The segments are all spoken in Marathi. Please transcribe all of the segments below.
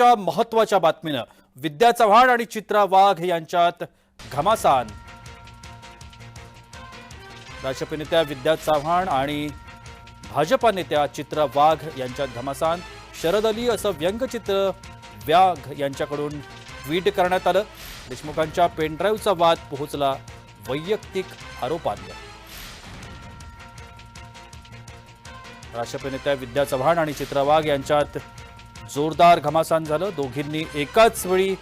आताच्या महत्त्वाच्या बातमीनं. विद्या चव्हाण आणि चित्रा वाघ यांच्यात घमासान. भाजप नेत्या विद्या चव्हाण आणि भाजपा नेत्या चित्रा वाघ यांच्यात घमासान. शरद अली असं व्यंगचित्र व्याघ यांच्याकडून ट्विट करण्यात आलं. देशमुखांच्या पेनड्राईव्हचा वाद पोहोचला वैयक्तिक आरोपांवर. राष्ट्रपती नेत्या विद्या चव्हाण आणि चित्रा वाघ यांच्यात जोरदार घमासान झालं. दोघींनी एकाच वेळी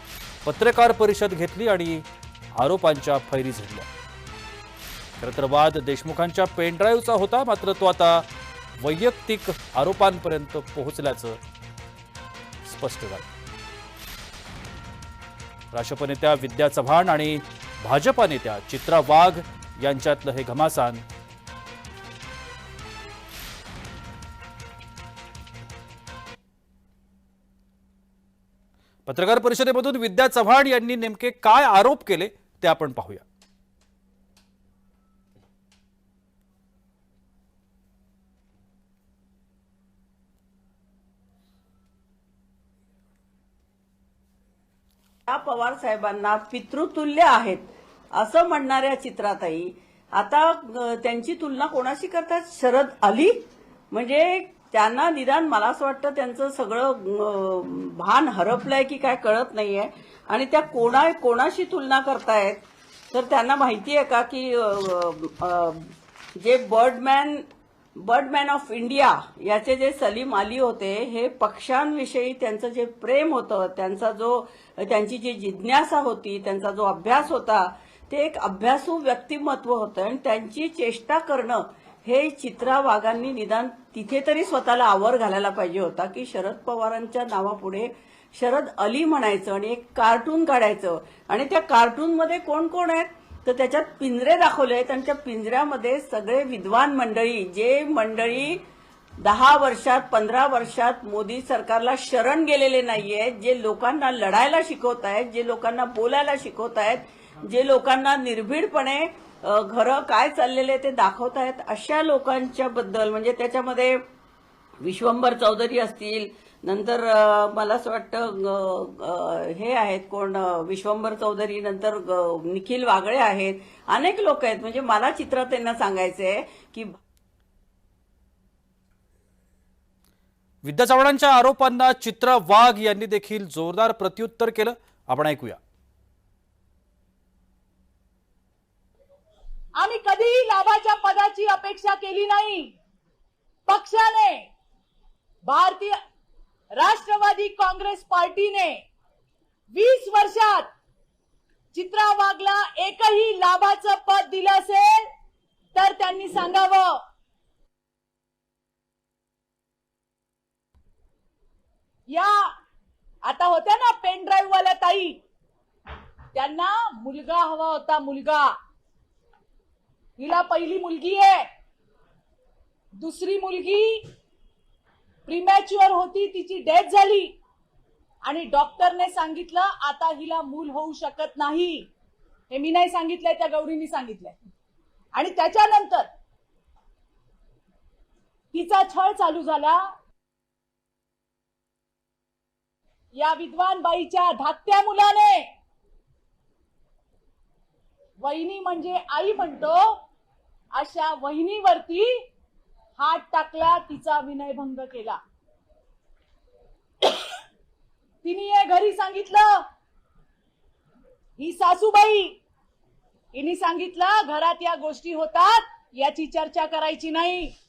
पत्रकार परिषद घेतली आणि आरोपांच्या फैरी झडल्या. खरं तर वाद देशमुखांच्या पेनड्राईव्हचा होता मात्र तो आता वैयक्तिक आरोपांपर्यंत पोहोचल्याचं स्पष्ट झालं. राष्ट्रप नेत्या विद्या चव्हाण आणि भाजपा नेत्या चित्रा वाघ यांच्यातलं हे घमासान पत्रकार परिषदेमधून विद्या चव्हाण यांनी नेमके काय आरोप केले ते आपण पाहूया. या पवार साहेबांना पितृतुल्य आहेत असं म्हणणाऱ्या चित्राताई आता त्यांची तुलना कोणाशी करतात? शरद अली? म्हणजे त्यांना निदान मला असं वाटतं त्यांचं सगळं भान हरपलंय की काय कळत नाहीये. आणि त्या कोणा कोणाशी तुलना करतायत तर त्यांना माहिती आहे का की जे बर्डमॅन बर्डमॅन ऑफ इंडिया याचे जे सलीम अली होते हे पक्ष्यांविषयी त्यांचं जे प्रेम होतं त्यांचा जो त्यांची जी जिज्ञासा होती त्यांचा जो अभ्यास होता ते एक अभ्यासू व्यक्तिमत्व होतं. आणि त्यांची चेष्टा करणं हे चित्रा वाघांनी निदान तिथे तरी स्वतःला आवर घालायला पाहिजे होता की शरद पवारांच्या नावापुढे शरद अली म्हणायचं आणि एक कार्टून काढायचं. आणि त्या कार्टूनमध्ये कोण कोण आहेत? तर त्याच्यात पिंजरे दाखवले आहेत आणि त्या पिंजऱ्यामध्ये सगळे विद्वान मंडळी जे मंडळी दहा वर्षात पंधरा वर्षात मोदी सरकारला शरण गेलेले नाहीयेत जे लोकांना लढायला शिकवत आहेत जे लोकांना बोलायला शिकवत आहेत जे लोकांना निर्भीडपणे घरं काय चाललेले ते दाखवत आहेत अशा लोकांच्या बद्दल म्हणजे त्याच्यामध्ये विश्वंभर चौधरी असतील नंतर मला असं वाटतं हे आहेत कोण विश्वंभर चौधरी नंतर निखिल वागळे आहेत. अनेक लोक आहेत. म्हणजे मला चित्र त्यांना सांगायचंय की विद्या चव्हाणांच्या आरोपांना चित्रा वाघ यांनी देखील जोरदार प्रत्युत्तर केलं. आपण ऐकूया. आम्ही कधीही लाभाच्या पदाची अपेक्षा केली नाही. पक्षाने भारतीय राष्ट्रवादी काँग्रेस पार्टीने वीस वर्षात चित्रा वाघला एकही लाभाचं पद दिलं असेल तर त्यांनी सांगावं. या आता होत्या ना पेन ड्राईव्ह वाल्या ताई. त्यांना मुलगा हवा होता मुलगा. हिला पहिली मुलगी आहे. दुसरी मुलगी प्रिमॅच्युअर होती तिची डेथ झाली. आणि डॉक्टरने सांगितलं आता हिला मूल होऊ शकत नाही. हे मी नाही सांगितलंय त्या गौरीनी सांगितलंय. आणि त्याच्यानंतर तिचा छळ चालू झाला. या विद्वान बाईच्या धाकट्या मुलाने. वहिनी म्हणजे आई म्हणतो अशा वहिनीवरती हात टाकला तिचा विनयभंग केला. तिने हे घरी सांगितलं. ही सासूबाई हिने सांगितलं घरात या गोष्टी होतात याची चर्चा करायची नाही.